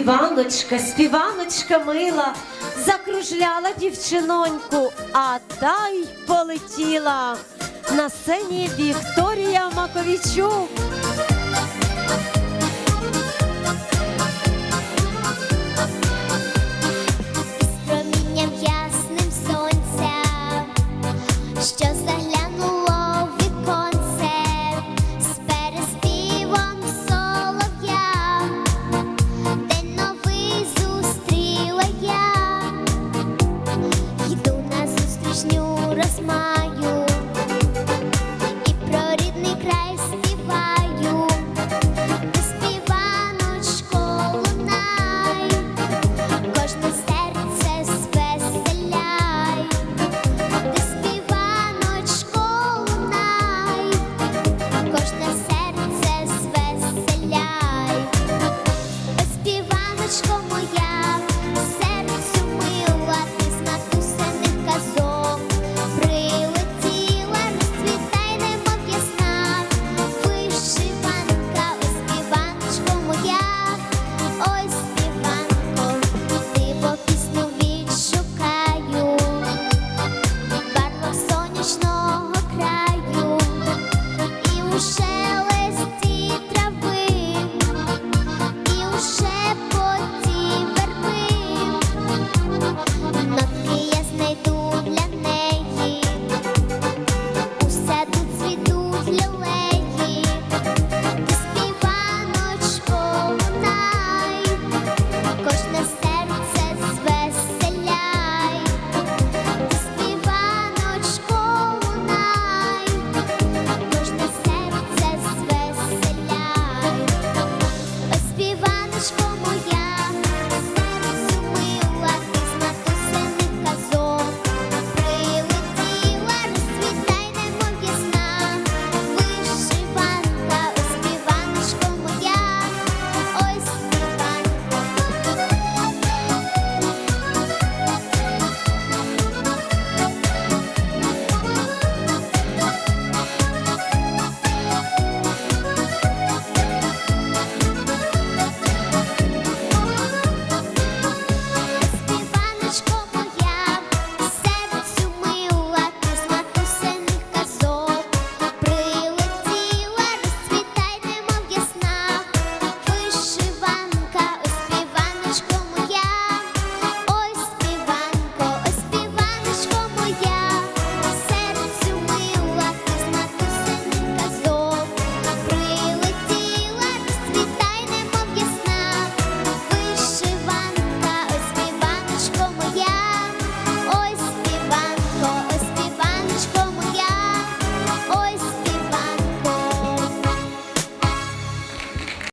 Співаночка, співаночка мила, закружляла дівчиноньку, а дай полетіла на сцені Вікторія Маковічук. З промінням ясним сонця, що заглянуло. shine.